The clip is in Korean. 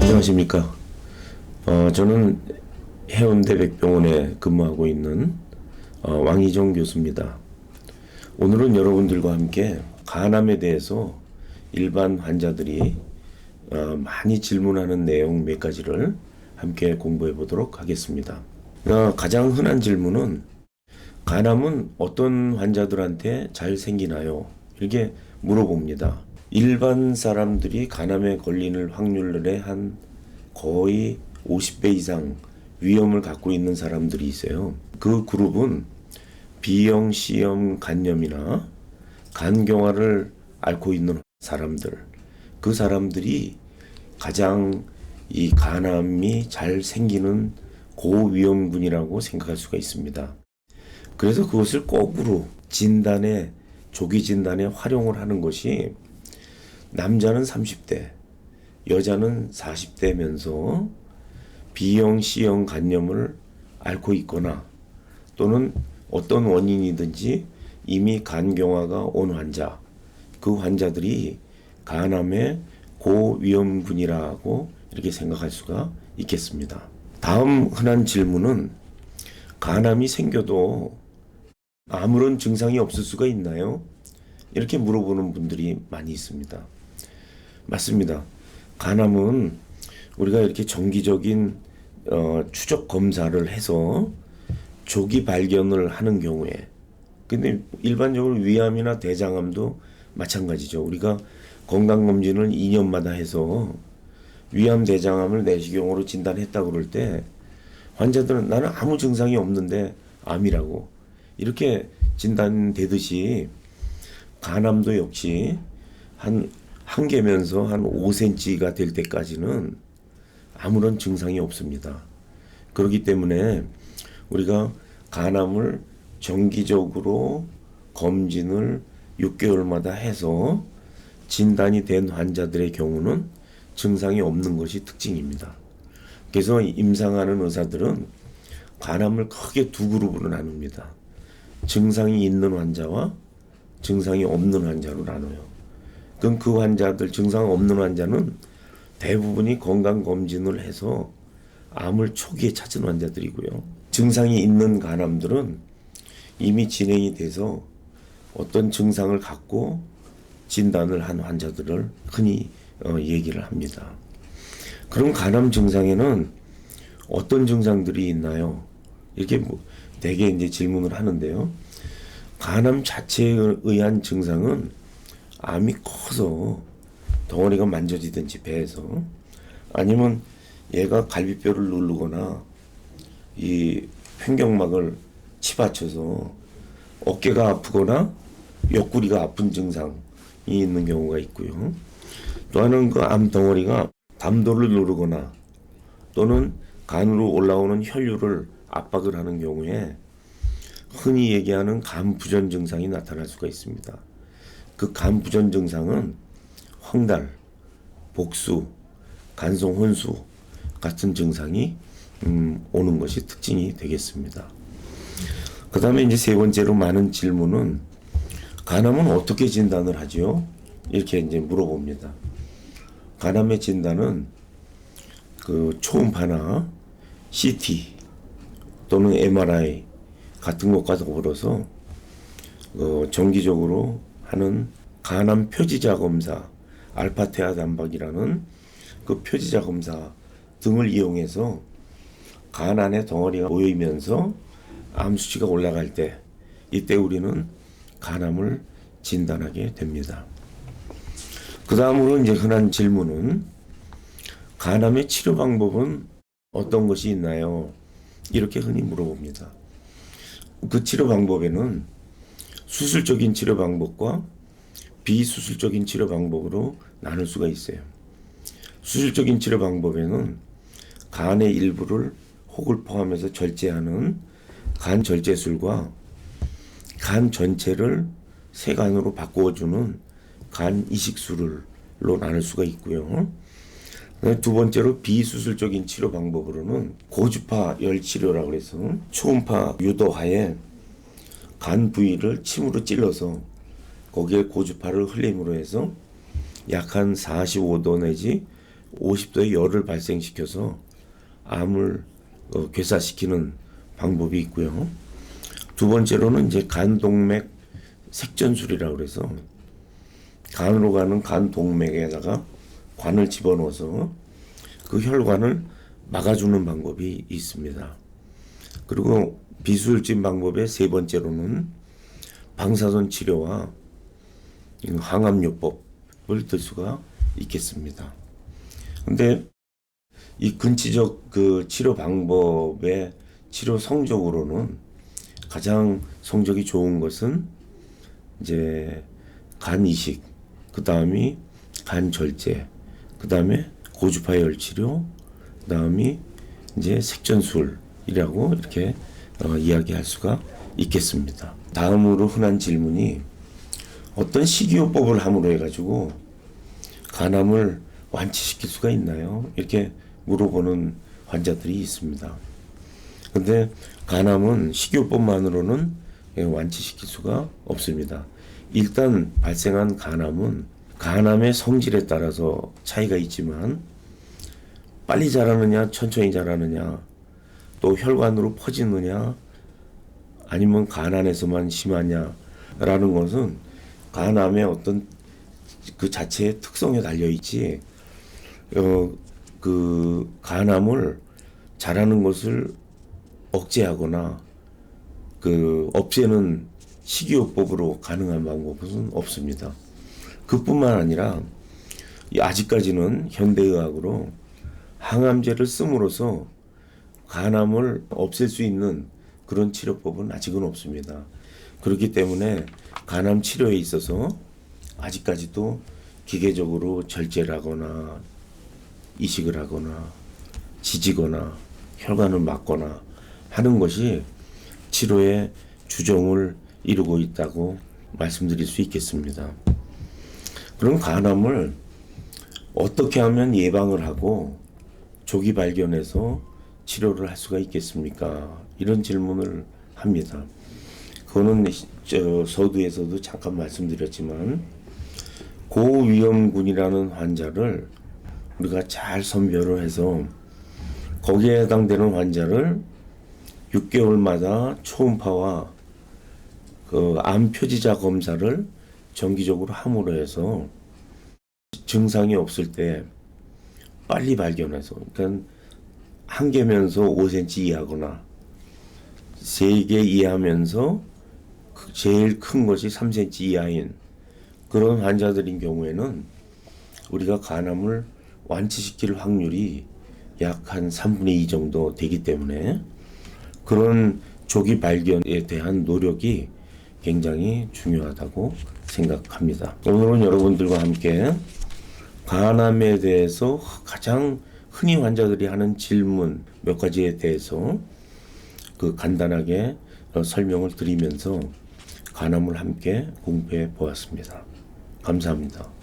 안녕하십니까. 어, 저는 해운대 백병원에 근무하고 있는 어, 왕희정 교수입니다. 오늘은 여러분들과 함께 간암에 대해서 일반 환자들이 어, 많이 질문하는 내용 몇 가지를 함께 공부해 보도록 하겠습니다. 어, 가장 흔한 질문은 간암은 어떤 환자들한테 잘 생기나요? 이렇게 물어봅니다. 일반 사람들이 간암에 걸리는 확률의 한 거의 50배 이상 위험을 갖고 있는 사람들이 있어요. 그 그룹은 B형, C형 간염이나 간경화를 앓고 있는 사람들, 그 사람들이 가장 이 간암이 잘 생기는 고위험군이라고 생각할 수가 있습니다. 그래서 그것을 거꾸로 진단에 조기 진단에 활용을 하는 것이 남자는 30대, 여자는 40대면서 B형, C형 간염을 앓고 있거나 또는 어떤 원인이든지 이미 간경화가 온 환자, 그 환자들이 간암의 고위험군이라고 이렇게 생각할 수가 있겠습니다. 다음 흔한 질문은 간암이 생겨도 아무런 증상이 없을 수가 있나요? 이렇게 물어보는 분들이 많이 있습니다. 맞습니다. 간암은 우리가 이렇게 정기적인 어, 추적 검사를 해서 조기 발견을 하는 경우에 근데 일반적으로 위암이나 대장암도 마찬가지죠. 우리가 건강검진을 2년마다 해서 위암 대장암을 내시경으로 진단했다 그럴 때 환자들은 나는 아무 증상이 없는데 암이라고 이렇게 진단되듯이 간암도 역시 한 한 개면서 한 5cm가 될 때까지는 아무런 증상이 없습니다. 그렇기 때문에 우리가 간암을 정기적으로 검진을 6개월마다 해서 진단이 된 환자들의 경우는 증상이 없는 것이 특징입니다. 그래서 임상하는 의사들은 간암을 크게 두 그룹으로 나눕니다. 증상이 있는 환자와 증상이 없는 환자로 나눠요. 그럼 그 환자들 증상 없는 환자는 대부분이 건강 검진을 해서 암을 초기에 찾은 환자들이고요. 증상이 있는 간암들은 이미 진행이 돼서 어떤 증상을 갖고 진단을 한 환자들을 흔히 어, 얘기를 합니다. 그럼 간암 증상에는 어떤 증상들이 있나요? 이렇게 뭐 대개 이제 질문을 하는데요. 간암 자체에 의한 증상은 암이 커서 덩어리가 만져지든지 배에서 아니면 얘가 갈비뼈를 누르거나 이 횡격막을 치받쳐서 어깨가 아프거나 옆구리가 아픈 증상이 있는 경우가 있고요. 또 하나는 그 암 덩어리가 담도를 누르거나 또는 간으로 올라오는 혈류를 압박을 하는 경우에 흔히 얘기하는 간부전 증상이 나타날 수가 있습니다. 그 간부전 증상은 황달, 복수, 간성 혼수 같은 증상이 음, 오는 것이 특징이 되겠습니다. 그 다음에 이제 세 번째로 많은 질문은 간암은 어떻게 진단을 하죠? 이렇게 이제 물어봅니다. 간암의 진단은 그 초음파나 CT 또는 MRI 같은 것과 더불어서 어, 정기적으로 하는 간암 표지자 검사, 알파테아 단박이라는 그 표지자 검사 등을 이용해서 간 안에 덩어리가 모이면서 암 수치가 올라갈 때 이때 우리는 간암을 진단하게 됩니다. 그 다음으로 이제 흔한 질문은 간암의 치료 방법은 어떤 것이 있나요? 이렇게 흔히 물어봅니다. 그 치료 방법에는 수술적인 치료 방법과 비수술적인 치료 방법으로 나눌 수가 있어요. 수술적인 치료 방법에는 간의 일부를 혹을 포함해서 절제하는 간 절제술과 간 전체를 세간으로 바꾸어주는 간 이식술로 나눌 수가 있고요. 두 번째로 비수술적인 치료 방법으로는 고주파 열 치료라고 그래서 초음파 유도하에 간 부위를 침으로 찔러서 거기에 고주파를 흘림으로 해서 약 한 45도 내지 50도의 열을 발생시켜서 암을 어, 괴사시키는 방법이 있고요. 두 번째로는 이제 간동맥 색전술이라고 그래서 간으로 가는 간 동맥에다가 관을 집어넣어서 그 혈관을 막아주는 방법이 있습니다. 그리고 비수술진 방법의 세 번째로는 방사선 치료와 항암요법을 들 수가 있겠습니다. 근데 이 근치적 그 치료 방법의 치료 성적으로는 가장 성적이 좋은 것은 이제 간 이식, 그 다음이 간 절제, 그 다음에 고주파 열 치료, 그 다음이 이제 색전술이라고 이렇게 어, 이야기할 수가 있겠습니다. 다음으로 흔한 질문이 어떤 식이요법을 함으로 해가지고 간암을 완치시킬 수가 있나요? 이렇게 물어보는 환자들이 있습니다. 근데 간암은 식이요법만으로는 예, 완치시킬 수가 없습니다. 일단 발생한 간암은 간암의 성질에 따라서 차이가 있지만 빨리 자라느냐 천천히 자라느냐 또 혈관으로 퍼지느냐 아니면 간 안에서만 심하냐라는 것은 간암의 어떤 그 자체의 특성에 달려 있지 어그 간암을 자라는 것을 억제하거나 그 없애는 식이요법으로 가능한 방법은 없습니다. 그뿐만 아니라 이 아직까지는 현대의학으로 항암제를 씀으로써 간암을 없앨 수 있는 그런 치료법은 아직은 없습니다. 그렇기 때문에 간암 치료에 있어서 아직까지도 기계적으로 절제를 하거나 이식을 하거나 지지거나 혈관을 막거나 하는 것이 치료의 주종을 이루고 있다고 말씀드릴 수 있겠습니다. 그럼 간암을 어떻게 하면 예방을 하고 조기 발견해서 치료를 할 수가 있겠습니까? 이런 질문을 합니다. 그거는 저 서두에서도 잠깐 말씀드렸지만 고위험군이라는 환자를 우리가 잘 선별을 해서 거기에 해당되는 환자를 6개월마다 초음파와 그 암 표지자 검사를 정기적으로 함으로 해서 증상이 없을 때 빨리 발견해서 그러니까 한 개면서 5cm 이하거나 세 개 이하면서 그 제일 큰 것이 3cm 이하인 그런 환자들인 경우에는 우리가 간암을 완치시킬 확률이 약 한 3분의 2 정도 되기 때문에 그런 조기 발견에 대한 노력이 굉장히 중요하다고 생각합니다. 오늘은 여러분들과 함께 간암에 대해서 가장 흔히 환자들이 하는 질문 몇 가지에 대해서 그 간단하게 어, 설명을 드리면서 간암을 함께 공부해 보았습니다. 감사합니다.